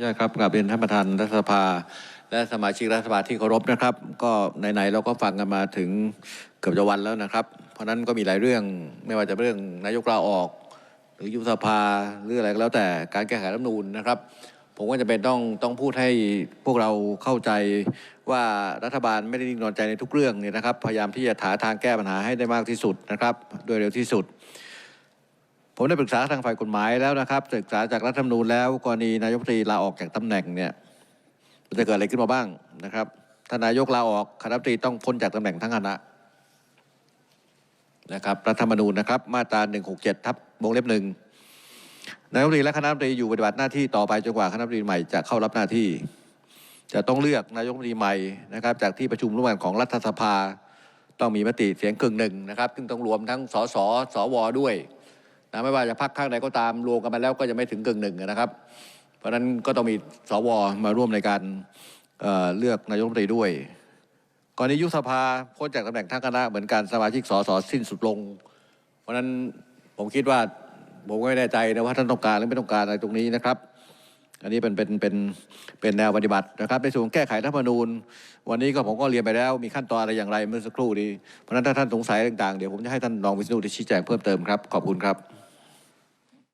ใช่ครับกลับเรียนท่านประธานรัฐสภา และสมาชิกรัฐสภาที่เคารพนะครับ ก็ไหนๆเราก็ฟังกันมาถึงเกือบจะวันแล้วนะครับ เพราะนั้นก็มีหลายเรื่องไม่ว่าจะเรื่องนายกลาออก หรือยุบสภาหรืออะไรก็แล้วแต่การแก้ไขรัฐนูญนะครับ ผมก็จะเป็นต้องต้องพูดให้พวกเราเข้าใจว่ารัฐบาลไม่ได้นิ่งนอนใจในทุกเรื่องเนี่ยนะครับ พยายามที่จะหาทางแก้ปัญหาให้ได้มากที่สุดนะครับ โดยเร็วที่สุด ผมได้ปรึกษาทางฝ่ายกฎหมายแล้วนะครับศึกษาจากรัฐธรรมนูญแล้วกรณีนายกรัฐมนตรีลาออกจากตำแหน่งเนี่ยมันจะเกิดอะไรขึ้นมาบ้างนะครับถ้านายกลาออกคณะรัฐมนตรีต้องพ้นจากตำแหน่งทั้งคณะนะครับรัฐธรรมนูญนะครับ มาตรา167ทับวงเล็บหนึ่งนายกรัฐมนตรีและคณะรัฐมนตรีอยู่ปฏิบัติหน้าที่ต่อไปจนกว่าคณะรัฐมนตรีใหม่จะเข้ารับหน้าที่ จะต้องเลือกนายกรัฐมนตรีใหม่นะครับ จากที่ประชุมร่วมกันของรัฐสภา ต้องมีมติเสียงกึ่งหนึ่งนะครับ ซึ่งต้องรวมทั้งสสสวด้วย นะไม่ว่าจะพักข้างใดก็ตามรวมกันมาแล้วก็จะไม่ถึงกึ่งหนึ่งนะครับ เพราะฉะนั้นก็ต้องมีสวมาร่วมในการเเลือกนายกรัฐมนตรีด้วยก่อนนี้ยุบสภาพ้นจากตำแหน่งทั้งคณะเหมือนกันสมาชิกสสสิ้นสุดลง เพราะฉะนั้นผมคิดว่าผมก็ไม่แน่ใจนะว่าท่านต้องการหรือไม่ต้องการอะไรตรงนี้นะครับ อันนี้เป็นเป็นเป็นเป็นแนวปฏิบัตินะครับในส่วนแก้ไขรัฐธรรมนูญ วันนี้ก็ผมก็เรียนไปแล้ว มีขั้นตอนอะไรอย่างไรเมื่อสักครู่นี้เพราะฉะนั้นถ้าท่านสงสัยต่างๆเดี๋ยวผมจะให้ท่านรองวิศนุที่ชี้แจงเพิ่มเติมครับขอบคุณครับ